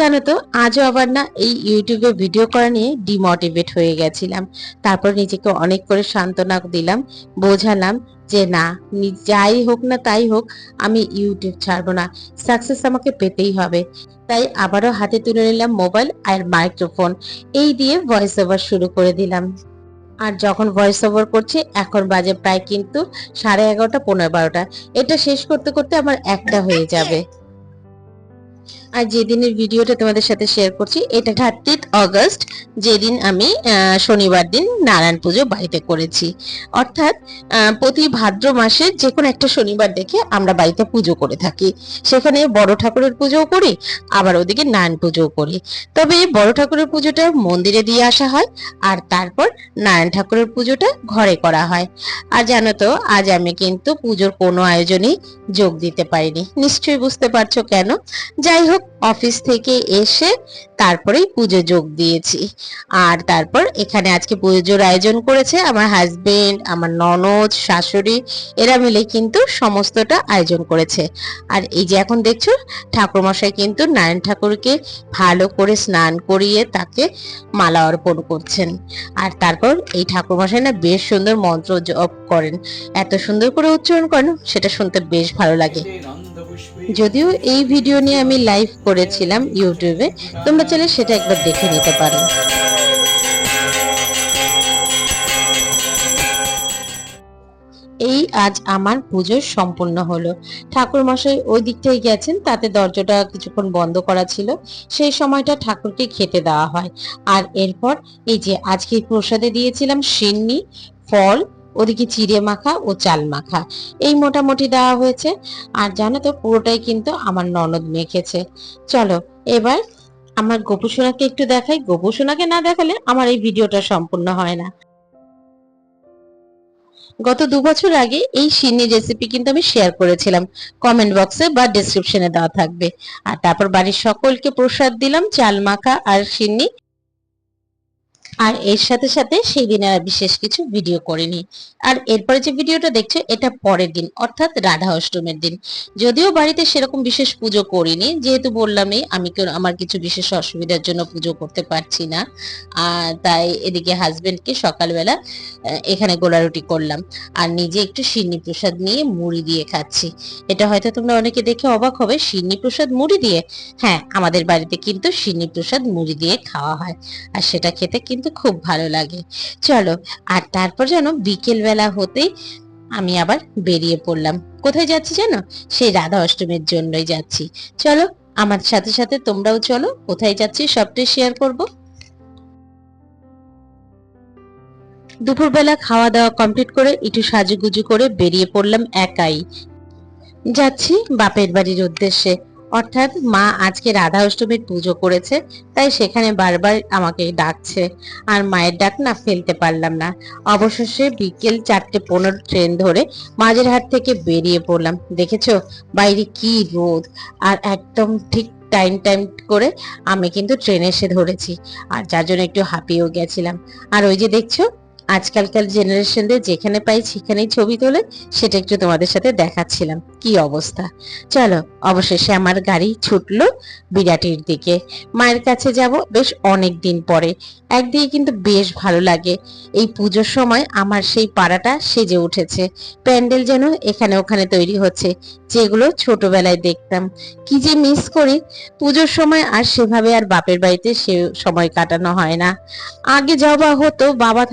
জানো তো, আজও আবার না এই ইউটিউবে ভিডিও করা নিয়ে ডিমোটিভেট হয়ে গেছিলাম। তারপর নিজেকে অনেক করে সান্ত্বনা দিলাম, বোঝালাম যে না যাই হোক না তাই হোক, আমি ইউটিউব ছাড়বো না সাকসেস আমাকে পেতেই হবে। তাই আবারও হাতে তুলে নিলাম মোবাইল আর মাইক্রোফোন এই দিয়ে ভয়েস ওভার শুরু করে দিলাম। আর যখন ভয়েস ওভার করছি, এখন বাজে প্রায় কিন্তু সাড়ে এগারোটা, পনেরো বারোটা। এটা শেষ করতে করতে আমার একটা হয়ে যাবে। আর যেদিনের ভিডিওটা তোমাদের সাথে শেয়ার করছি, এটা থার্টিথ অগস্ট যেদিন আমি শনিবার দিন নারায়ণ পুজো বাড়িতে করেছি। অর্থাৎ প্রতি ভাদ্র মাসে যে কোনো একটা শনিবার দেখে আমরা বাড়িতে পুজো করে থাকি। সেখানে বড় ঠাকুরের পুজোও করি, আবার ওদিকে নারায়ণ পুজোও করি। তবে বড় ঠাকুরের পুজোটা মন্দিরে দিয়ে আসা হয়, আর তারপর নারায়ণ ঠাকুরের পুজোটা ঘরে করা হয়। আর জানো তো, আজ আমি কিন্তু পুজোর কোনো আয়োজনেই যোগ দিতে পারিনি। নিশ্চয়ই বুঝতে পারছ কেন? যাই হোক অফিস থেকে এসে তারপরেই পুজো যোগ দিয়েছি। আর তারপর এখানে আজকে পুজোর আয়োজন করেছে আমার হাজবেন্ড আমার ননদ, শাশুড়ি, এরা মিলে কিন্তু সমস্তটা আয়োজন করেছে। আর এই যে এখন দেখছ, ঠাকুরমশাই কিন্তু নারায়ণ ঠাকুরকে ভালো করে স্নান করিয়ে তাকে মালা অর্পণ করছেন। আর তারপর এই ঠাকুরমশাই না বেশ সুন্দর মন্ত্র জপ করেন। এত সুন্দর করে উচ্চারণ করেন, সেটা শুনতে বেশ ভালো লাগে। যদিও এই ভিডিও নিয়ে আমি লাইভ করেছিলাম ইউটিউবে তোমরা চাইলে সেটা একবার দেখে নিতে পারো। এই আজ আমার পুজো সম্পূর্ণ হলো। ঠাকুর মশাই ওই দিকটাই গেছেন, তাতে দরজাটা কিছুক্ষণ বন্ধ করা ছিল। সেই সময়টা ঠাকুরকে খেতে দেওয়া হয়। আর এরপর এই যে আজকে প্রসাদে দিয়েছিলাম সিন্নি, ফল ওদিকে চিড়ে মাখা ও চাল মাখা। এই মোটামুটি দেওয়া হয়েছে। আর জানো তো, পুরোটাই কিন্তু আমার ননদ মেখেছে। চলো, এবার আমার গোপুসোনাকে একটু দেখাই। গোপুসোনাকে না দেখালে আমার এই ভিডিওটা সম্পূর্ণ হয় না। গত দু বছর আগে এই সিন্নি রেসিপি কিন্তু আমি শেয়ার করেছিলাম। কমেন্ট বক্সে বা ডেসক্রিপশনে দেওয়া থাকবে। আর তারপর বাড়ির সকলকে প্রসাদ দিলাম, চাল মাখা আর সিন্নি আর এর সাথে সাথে সেই দিন আর বিশেষ কিছু ভিডিও করিনি। আর এরপরে যে ভিডিওটা দেখছ, এটা পরের দিন, অর্থাৎ রাধা অষ্টমীর দিন। যদিও বাড়িতে সেরকম বিশেষ পুজো করিনি, যেহেতু বললামই আমি কেউ- আমার কিছু বিশেষ অসুবিধার জন্য পুজো করতে পারছি না। আর তাই এদিকে হাজবেন্ডকে সকালবেলা এখানে গোলারুটি করলাম। আর নিজে একটু সিন্নি প্রসাদ নিয়ে মুড়ি দিয়ে খাচ্ছি। এটা হয়তো তোমরা অনেকে দেখে অবাক হবে, সিন্নি প্রসাদ মুড়ি দিয়ে? হ্যাঁ আমাদের বাড়িতে কিন্তু সিন্নি প্রসাদ মুড়ি দিয়ে খাওয়া হয়। আর সেটা খেতে কিন্তু খুব ভালো লাগে। চলো, আর তারপর যেন বিকেল বেলা হতেই আমি আবার বেরিয়ে পড়লাম। কোথায় যাচ্ছি জানো? সেই রাধা অষ্টমীর জন্যই যাচ্ছি। চলো, আমার সাথে সাথে তোমরাও চলো, কোথায় যাচ্ছি সবটাই শেয়ার করব। দুপুরবেলা খাওয়া দাওয়া কমপ্লিট করে একটু সাজুগুজু করে বেরিয়ে পড়লাম একাই। যাচ্ছি বাপের বাড়ির উদ্দেশ্যে। অর্থাৎ মা আজকে রাধা অষ্টমীর পুজো করেছে, তাই সেখানে বারবার আমাকে ডাকছে। আর মায়ের ডাক না ফেলতে পারলাম না। অবশেষে বিকেল চারটে পনেরো ট্রেন ধরে মাঝের মাঝেরহাট থেকে বেরিয়ে পড়লাম। দেখেছ? বাইরে কি রোদ! আর একদম ঠিক টাইম টাইম করে আমি কিন্তু ট্রেনে এসে ধরেছি। আর যার জন্য একটু হাঁপিয়েও গেছিলাম। আর ওই যে দেখছ? আজকালকার জেনারেশনদের যেখানে পাই সেখানেই ছবি তোলে, সেটা একটু তোমাদের সাথে দেখাচ্ছিলাম। কি অবস্থা? চলো, অবশেষে আমার গাড়ি ছুটলো বিরাটির দিকে। মায়ের কাছে যাব বেশ অনেক দিন পরে। একদিকে কিন্তু বেশ ভালো লাগে। এই পুজোর সময় আমার সেই পাড়াটা সেজে উঠেছে। প্যান্ডেল যেন এখানে ওখানে তৈরি হচ্ছে, যেগুলো ছোটবেলায় দেখতাম। কি যে মিস করি। পুজোর সময় আর সেভাবে আর বাপের বাড়িতে সে সময় কাটানো হয় না। আগে যাওয়া হতো বাবা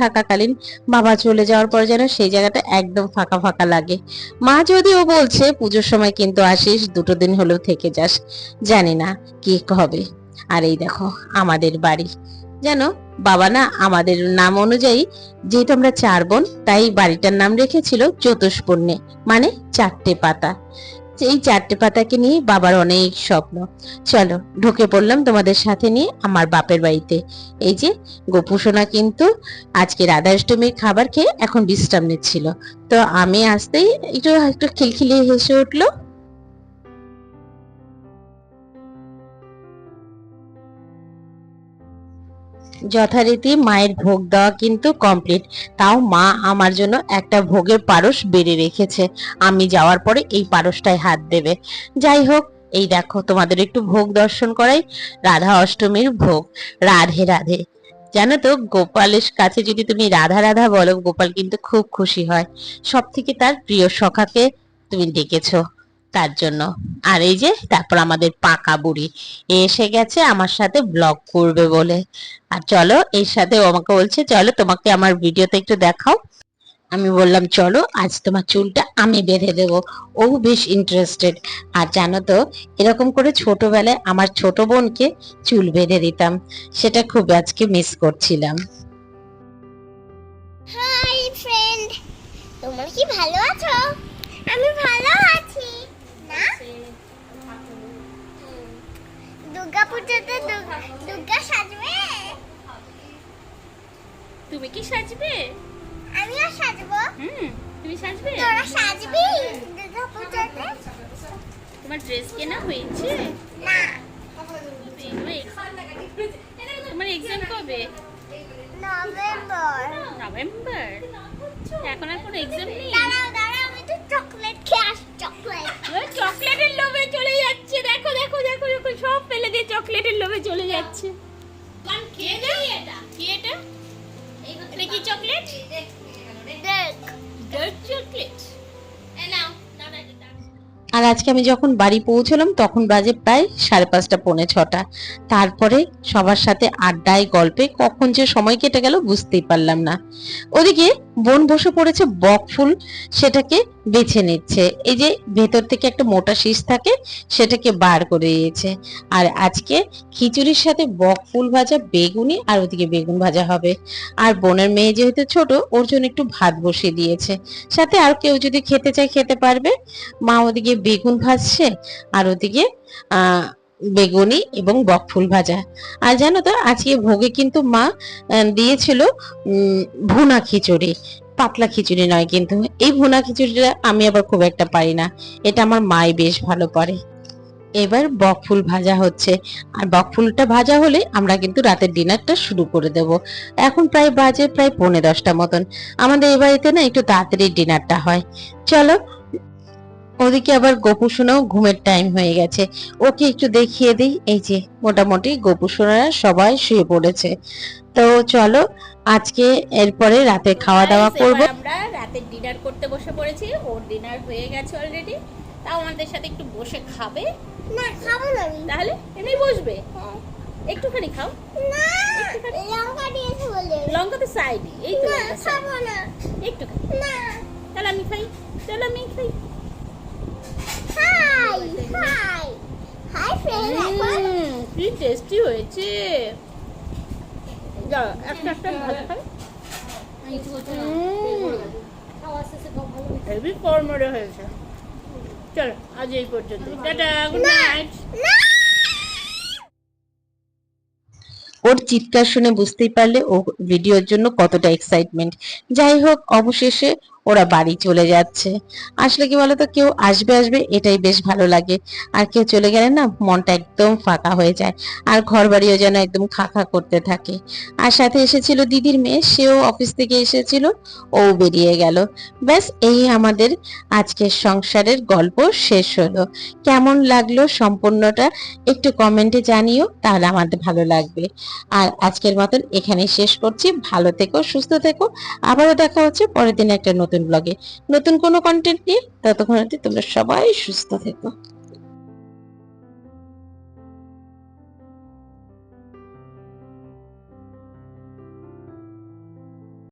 থাকাকালীন বাবা চলে যাওয়ার পর যেন সেই জায়গাটা একদম ফাঁকা ফাঁকা লাগে। মা যদিও বলছে, পুজোর সময় কিন্তু আসিস, দুটো দিন হলেও থেকে যাস। জানি না কি হবে। আর এই দেখো, আমাদের বাড়ি। যেন বাবা না আমাদের নাম অনুযায়ী, যেহেতু আমরা চার বোন, তাই বাড়িটার নাম রেখেছিল চতুষ্পণ্যে মানে চারটে পাতা। এই চারটে পাতাকে নিয়ে বাবার অনেক স্বপ্ন। চলো, ঢুকে পড়লাম তোমাদের সাথে নিয়ে আমার বাপের বাড়িতে। এই যে গোপুসোনা কিন্তু আজকে রাধাষ্টমীর খাবার খেয়ে এখন বিশ্রাম নিচ্ছিল। তো আমি আসতেই একটু একটু খিলখিলিয়ে হেসে উঠল। যথারীতি মায়ের ভোগ দেওয়া কিন্তু কমপ্লিট তাও মা আমার জন্য একটা ভোগের পারস বেড়ে রেখেছে। আমি যাওয়ার পরে এই পারসটায় হাত দেবে। যাই হোক, এই দেখো তোমাদের একটু ভোগ দর্শন করাই। রাধা অষ্টমীর ভোগ। রাধে রাধে। জানো তো, গোপালের কাছে যদি তুমি রাধা রাধা বলো, গোপাল কিন্তু খুব খুশি হয়। সব থেকে তার প্রিয় সখাকে তুমি ডেকেছো। তার জন্য। আর এই যে, তারপর আমাদের পাকা বুড়ি এসে গেছে আমার সাথে ব্লগ করবে বলে। আর চলো, এর সাথে আমাকে বলছে, চলো তোমাকে আমার ভিডিওতে একটু দেখাও। আমি বললাম, চলো, আজ তোমার চুলটা আমি বেঁধে দেব। ও বেশ ইন্টারেস্টেড আর জানো তো, এরকম করে ছোটবেলায় আমার ছোট বোনকে চুল বেঁধে দিতাম। সেটা খুব আজকে মিস করছিলাম। হাই ফ্রেন্ড কি ভালো আছো? আমি ভালো আছি। দুর্গা পুজোতে দুর্গা সাজবে? তুমি কি সাজবে? আমিও সাজবো। হুম তুমি সাজবে? তোরা সাজবি দুর্গা পুজোতে? তোমার ড্রেস কেনা হয়েছে? না। তোমার এক্সাম কবে? নভেম্বর। নভেম্বর? এখন আর কোনো এক্সাম নেই? দিয়ে চকলেটের লোভে চলে যাচ্ছে। কি এটা। কি এটা? এটা কি চকলেট? দেখ ডার্ক চকলেট? নাও আর আজকে আমি যখন বাড়ি পৌঁছলাম তখন বাজে প্রায় সাড়ে পাঁচটা পৌনে ছটা। তারপরে সবার সাথে আড্ডায় গল্পে কখন যে সময় কেটে গেল বুঝতেই পারলাম না। ওদিকে বোন বসে পড়েছে বক ফুল সেটাকে বেছে নিচ্ছে। এই যে ভেতর থেকে একটা মোটা শীষ থাকে, সেটাকে বার করে দিয়েছে। আর আজকে খিচুড়ির সাথে বক ফুল ভাজা, বেগুনি আর ওদিকে বেগুন ভাজা হবে। আর বোনের মেয়ে যেহেতু ছোট, ওর জন্য একটু ভাত বসিয়ে দিয়েছে। সাথে আর কেউ যদি খেতে চায়, খেতে পারবে। মা ওদিকে বেগুন ভাজছে আর ওদিকে আহ বেগুনি এবং বকফুল ভাজা। আর জানো তো, আজকে ভোগে কিন্তু মা দিয়েছিল ভুনা খিচুড়ি। পাতলা খিচুড়ি নয় কিন্তু, এই ভুনা খিচুড়িটা আমি আবার খুব একটা পারি না। এটা আমার মাই বেশ ভালো পারে এবার বকফুল ভাজা হচ্ছে। আর বকফুলটা ভাজা হলে আমরা কিন্তু রাতের ডিনারটা শুরু করে দেব। এখন প্রায় বাজে প্রায় পৌনে দশটা মতন। আমাদের এ বাড়িতে না একটু তাড়াতাড়ি ডিনারটা হয়। চলো ওদিকে আবার গোপু সোনাও ঘুমের টাইম হয়ে গেছে। ওকে একটু দেখিয়ে দিই এই যে মোটামুটি গোপু সোনারা সবাই শুয়ে পড়েছে। তো চলো আজকে এরপরে রাতে খাওয়া দাওয়া করব। আমরা রাতের ডিনার করতে বসে পড়েছি ওর ডিনার হয়ে গেছে অলরেডি তাও আমাদের সাথে একটু বসে খাবে। না খাব না আমি। তাহলে এমনি বসবে? একটুখানি খাও। না লঙ্কা দিয়েছে বলে। লঙ্কা তো সাইডে এই তো। খাব না। একটুখানি। না। তাহলে আমি খাই তাহলে আমি খাই। হাই হাই হাই ফ্রেন্ড এখন কি টেস্টি হয়েছে? যা একটা একটা ভালো খাই। হেভি কর্মরে হয়েছে। চলো আজ এই পর্যন্ত টাটা গুড নাইট ওর চিৎকার শুনে বুঝতেই পারলে ও ভিডিওর জন্য কতটা এক্সাইটমেন্ট যাই হোক, অবশেষে ওরা বাড়ি চলে যাচ্ছে। আসলে কি বলতো, কেউ আসবে আসবে এটাই বেশ ভালো লাগে। আর কেউ চলে গেলে না মনটা একদম ফাঁকা হয়ে যায়। আর ঘর বাড়িও যেন একদম খাখা করতে থাকে। আর সাথে এসেছিল দিদির মেয়ে, সেও অফিস থেকে এসেছিল, ও বেরিয়ে গেল। ব্যাস, এই আমাদের আজকের সংসারের গল্প শেষ হলো। কেমন লাগল সম্পূর্ণটা একটু কমেন্টে জানিও, তাহলে আমাদের ভালো লাগবে। আর আজকের মতন এখানে শেষ করছি। ভালো থেকো, সুস্থ থেকো। আবারও দেখা হচ্ছে পরের দিন একটা নতুন ব্লগে নতুন কোনো কন্টেন্ট নিয়ে ততক্ষণ তোমরা সবাই সুস্থ থেকো।